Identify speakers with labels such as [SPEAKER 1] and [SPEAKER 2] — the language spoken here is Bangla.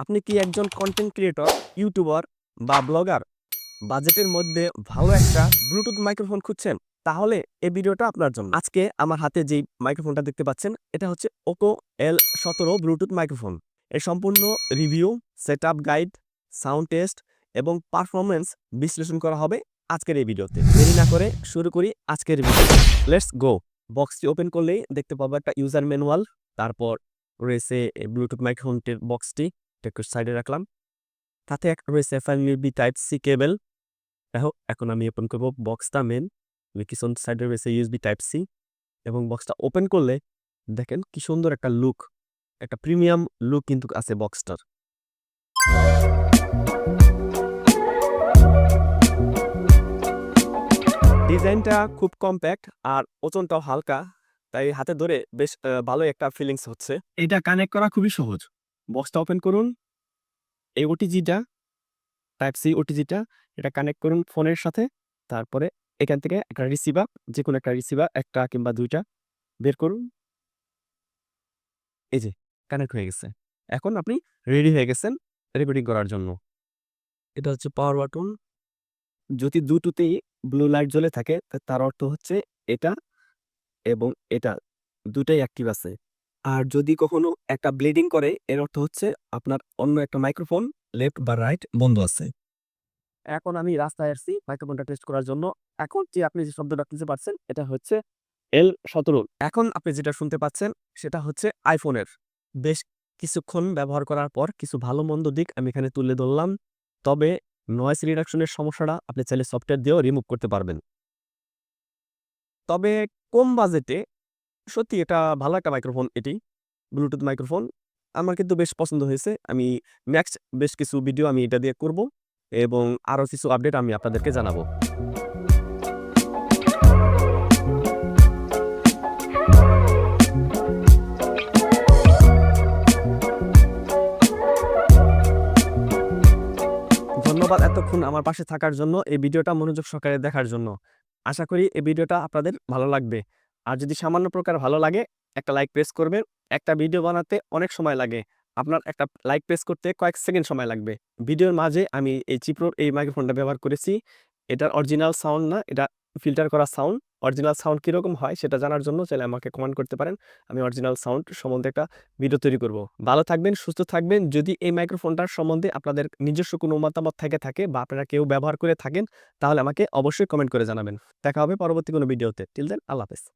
[SPEAKER 1] আপনি কি একজন কন্টেন্ট ক্রিয়েটর ইউটিউবার বা ব্লগার বাজেটের মধ্যে ভালো একটা ব্লুটুথ মাইক্রোফোন খুঁজছেন? তাহলে এই ভিডিওটা আপনার জন্য। আজকে আমার হাতে যেই মাইক্রোফোনটা দেখতে পাচ্ছেন, এটা হচ্ছে ওকো এল সতেরো ব্লুটুথ মাইক্রোফোন এর সম্পূর্ণ review set guide sound test এবং পারফরমেন্স বিশ্লেষণ করা হবে আজকের এই ভিডিওতে। দেরি না করে শুরু করি আজকের ভিডিও লেটস গো বক্সটি ওপেন করলেই দেখতে পাবো একটা ইউজার ম্যানুয়াল তারপর রয়েছে ব্লুটুথ মাইক্রোফোনটির বক্সটি একটু সাইডে রাখলাম। তাতে এক রয়েছে five UB type C cable দেখো, এখন আমি ওপেন করব বক্সটা মেন পিছন সাইডে রয়েছে ইউএসবি টাইপ সি এবং বক্সটা ওপেন করলে দেখেন কি সুন্দর একটা লুক একটা প্রিমিয়াম লুক কিন্তু আছে বক্সটার ডিজাইনটা খুব কম্প্যাক্ট আর ওজনটাও হালকা, তাই হাতে ধরে বেশ ভালো একটা ফিলিংস হচ্ছে। এটা কানেক্ট করা খুবই সহজ। বক্সটা ওপেন করুন। এই ওটিজিটা টাইপ সি ওটিজিটা এটা কানেক্ট করুন ফোনের সাথে। তারপরে এখান থেকে একটা রিসিভার যে কোনো একটা রিসিভার একটা কিংবা দুইটা বের করুন। এই যে কানেক্ট হয়ে গেছে। এখন আপনি রেডি হয়ে গেছেন রেকর্ডিং করার জন্য। এটা হচ্ছে পাওয়ার বাটন যদি দুটোতেই ব্লু লাইট জ্বলে থাকে তার অর্থ হচ্ছে এটা এবং এটা, দুটাই অ্যাক্টিভ আছে। আর যদি কখনো একটা ব্লিডিং করে, এর অর্থ হচ্ছে আপনার অন্য একটা মাইক্রোফোন লেফট বা রাইট বন্ধ আছে। এখন আমি রাস্তায় আসছি মাইক্রোফোনটা টেস্ট করার জন্য। এখন যে আপনি যে শব্দটা শুনতে পাচ্ছেন, এটা হচ্ছে এল সতেরো। এখন আপনি যেটা শুনতে পাচ্ছেন, সেটা হচ্ছে আইফোনের। বেশ কিছুক্ষণ ব্যবহার করার পর কিছু ভালো মন্দ দিক আমি এখানে তুলে ধরলাম। তবে নয়েস রিডাকশনের সমস্যাটা আপনি চাইলে সফটওয়্যার দিয়েও রিমুভ করতে পারবেন। তবে কম বাজেটে সত্যি এটা ভালো একটা মাইক্রোফোন এটি ব্লুটুথ মাইক্রোফোন আমার কিন্তু বেশ পছন্দ হয়েছে। আমি নেক্সট বেশ কিছু ভিডিও আমি এটা দিয়ে করব এবং আরও কিছু আপডেট আমি আপনাদেরকে জানাব। ধন্যবাদ এতক্ষণ আমার পাশে থাকার জন্য, এই ভিডিওটা মনোযোগ সহকারে দেখার জন্য। আশা করি এই ভিডিওটা আপনাদের ভালো লাগবে। আর যদি সামান্য প্রকার ভালো লাগে, একটা লাইক প্রেস করবেন। একটা ভিডিও বানাতে অনেক সময় লাগে। আপনার একটা লাইক প্রেস করতে কয়েক সেকেন্ড সময় লাগবে। ভিডিওর মাঝে আমি এই চিপ্রোর, এই মাইক্রোফোনটা ব্যবহার করেছি। এটার অরিজিনাল সাউন্ড না, এটা ফিল্টার করা সাউন্ড অরিজিনাল সাউন্ড কীরকম হয় সেটা জানার জন্য চাইলে আমাকে কমেন্ট করতে পারেন। আমি অরিজিনাল সাউন্ড সম্বন্ধে একটা ভিডিও তৈরি করব। ভালো থাকবেন, সুস্থ থাকবেন। যদি এই মাইক্রোফোনটার সম্বন্ধে আপনাদের নিজস্ব কোনো মতামত থেকে থাকে বা আপনারা কেউ ব্যবহার করে থাকেন, তাহলে আমাকে অবশ্যই কমেন্ট করে জানাবেন। দেখা হবে পরবর্তী কোনো ভিডিওতে টিল দেন আল্লাহ হাফেজ।